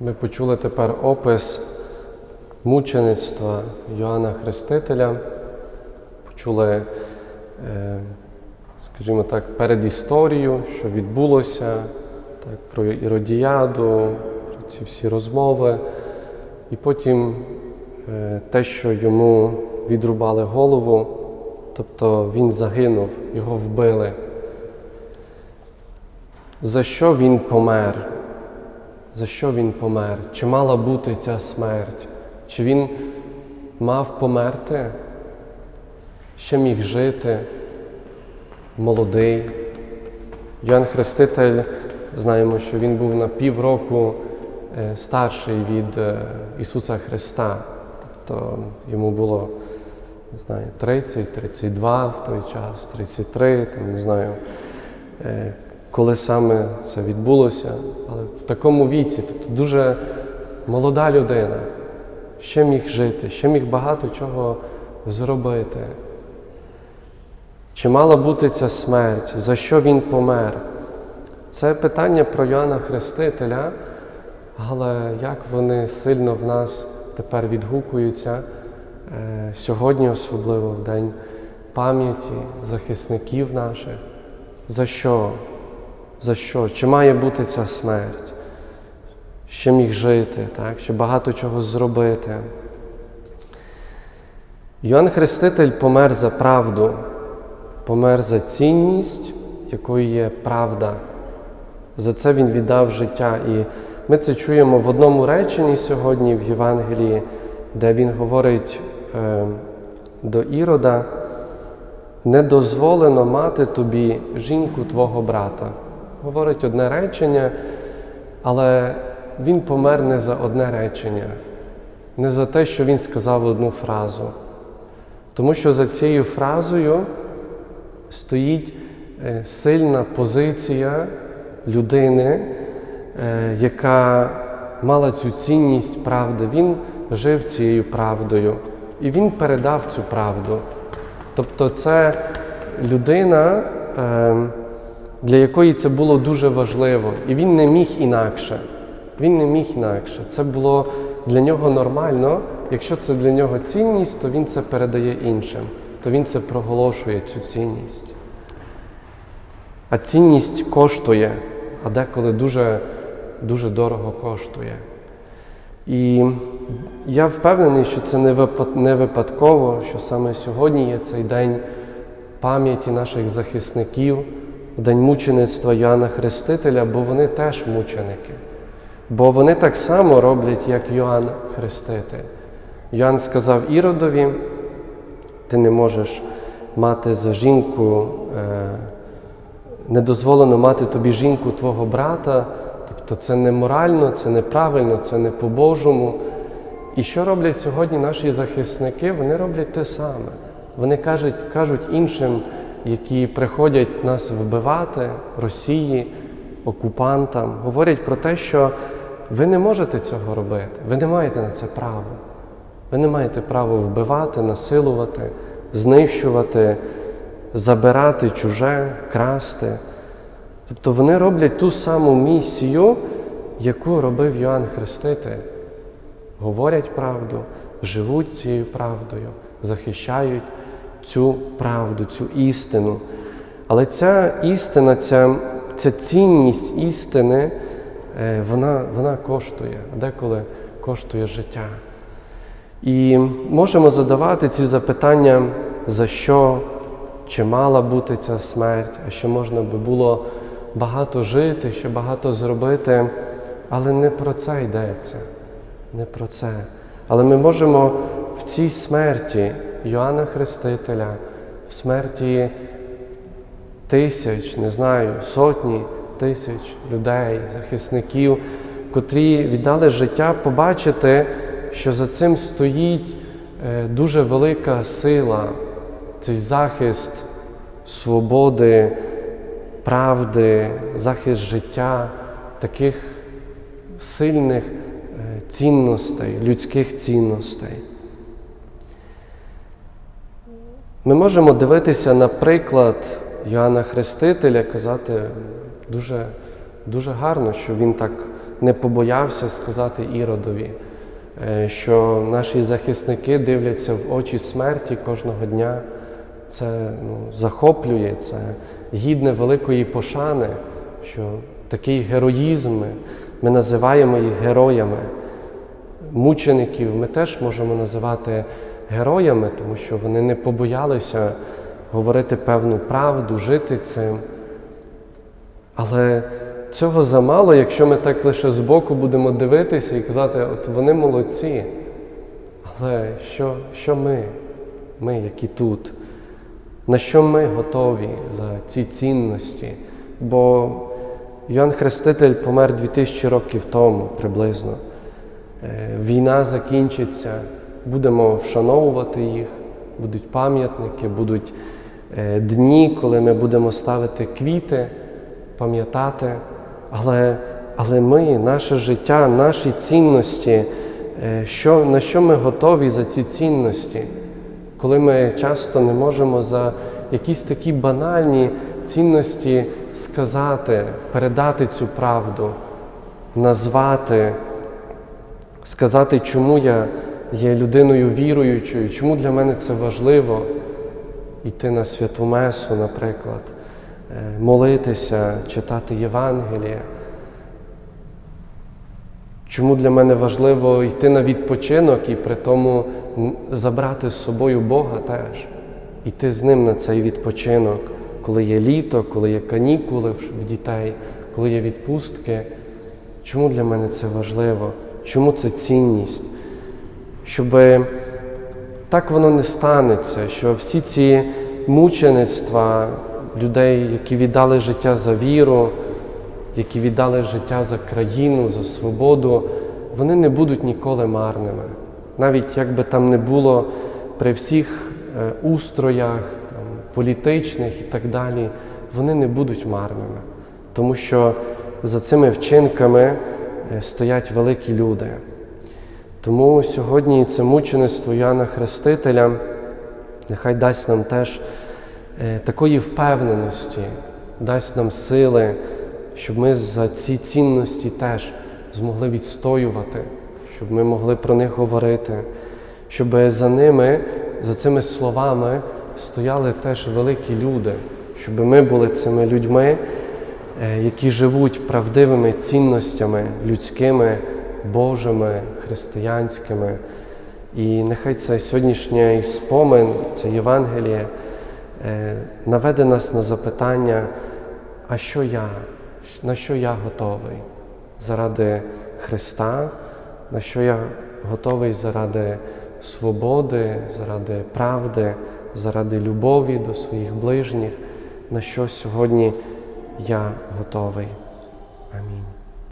Ми почули тепер опис мучеництва Йоанна Хрестителя. Почули, е, скажімо так, передісторію, що відбулося, так, про Іродіаду, про ці всі розмови. І потім е, те, що йому відрубали голову, тобто він загинув, його вбили. За що він помер? За що він помер? Чи мала бути ця смерть? Чи він мав померти? Ще міг жити, молодий. Йоанн Хреститель, знаємо, що він був на півроку е, старший від е, Ісуса Христа. Тобто йому було, не знаю, 30, 32 в той час, 33, там, не знаю. Коли саме це відбулося, але в такому віці, тобто дуже молода людина, ще міг жити, ще міг багато чого зробити. Чи мала бути ця смерть? За що він помер? Це питання про Йоанна Хрестителя, але як вони сильно в нас тепер відгукуються е, сьогодні, особливо в день пам'яті захисників наших. За що? За що? Чи має бути ця смерть? Ще міг жити, так? ще багато чого зробити. Йоанн Хреститель помер за правду, помер за цінність, якою є правда. За це він віддав життя. І ми це чуємо в одному реченні сьогодні в Євангелії, де він говорить е, до Ірода: не дозволено мати тобі жінку твого брата. Говорить одне речення, але він помер не за одне речення, не за те, що він сказав одну фразу. Тому що за цією фразою стоїть е, сильна позиція людини, е, яка мала цю цінність правди. Він жив цією правдою і він передав цю правду. Тобто, це людина, е, для якої це було дуже важливо, і він не міг інакше. Він не міг інакше. Це було для нього нормально. Якщо це для нього цінність, то він це передає іншим, то він це проголошує, цю цінність. А цінність коштує, а деколи дуже, дуже дорого коштує. І я впевнений, що це не випадково, що саме сьогодні є цей день пам'яті наших захисників, в день мучеництва Йоанна Хрестителя, бо вони теж мученики. Бо вони так само роблять, як Йоанн Хреститель. Йоанн сказав Іродові, ти не можеш мати за жінку, е, не дозволено мати тобі жінку твого брата, тобто це неморально, це неправильно, це не по-божому. І що роблять сьогодні наші захисники? Вони роблять те саме. Вони кажуть, кажуть іншим, які приходять нас вбивати, Росії, окупантам, говорять про те, що ви не можете цього робити, ви не маєте на це право. Ви не маєте права вбивати, насилувати, знищувати, забирати чуже, красти. Тобто вони роблять ту саму місію, яку робив Йоанн Хреститель. Говорять правду, живуть цією правдою, захищають цю правду, цю істину. Але ця істина, ця, ця цінність істини, е, вона, вона коштує, деколи коштує життя. І можемо задавати ці запитання, за що, чи мала бути ця смерть, а ще можна би було багато жити, ще багато зробити, але не про це йдеться. Не про це. Але ми можемо в цій смерті Йоанна Хрестителя, в смерті тисяч, не знаю, сотні тисяч людей, захисників, котрі віддали життя, побачити, що за цим стоїть е, дуже велика сила, цей захист свободи, правди, захист життя, таких сильних е, цінностей, людських цінностей. Ми можемо дивитися на приклад Йоанна Хрестителя, казати дуже, дуже гарно, що він так не побоявся сказати Іродові, е, що наші захисники дивляться в очі смерті кожного дня. Це ну, захоплює, це гідне великої пошани, що такий героїзм ми називаємо їх героями. Мучеників ми теж можемо називати героями, тому що вони не побоялися говорити певну правду, жити цим. Але цього замало, якщо ми так лише збоку будемо дивитися і казати, от вони молодці. Але що, що ми, ми, які тут? На що ми готові за ці цінності? Бо Йоанн Хреститель помер 2000 років тому приблизно. Е, Війна закінчиться, будемо вшановувати їх, будуть пам'ятники, будуть е, дні, коли ми будемо ставити квіти, пам'ятати. Але, але ми, наше життя, наші цінності, е, що, на що ми готові за ці цінності? коли ми часто не можемо за якісь такі банальні цінності сказати, передати цю правду, назвати, сказати, чому я є людиною віруючою, чому для мене це важливо йти на святу Месу, наприклад, е, молитися, читати Євангеліє. Чому для мене важливо йти на відпочинок і при тому забрати з собою Бога теж, йти з ним на цей відпочинок, коли є літо, коли є канікули в в дітей, коли є відпустки. Чому для мене це важливо? Чому це цінність? Щоб так воно не станеться, що всі ці мучеництва людей, які віддали життя за віру, які віддали життя за країну, за свободу, вони не будуть ніколи марними. Навіть як би там не було при всіх е, устроях там, політичних і так далі, вони не будуть марними. Тому що за цими вчинками е, стоять великі люди. Тому сьогодні це мучеництво Яна Хрестителя нехай дасть нам теж е, такої впевненості, дасть нам сили, щоб ми за ці цінності теж змогли відстоювати, щоб ми могли про них говорити, щоб за ними, за цими словами стояли теж великі люди, щоб ми були цими людьми, е, які живуть правдивими цінностями людськими, Божими, християнськими. І нехай цей сьогоднішній спомин, це Євангеліє, е, наведе нас на запитання, а що я, на що я готовий заради Христа, на що я готовий заради свободи, заради правди, заради любові до своїх ближніх, на що сьогодні я готовий. Амінь.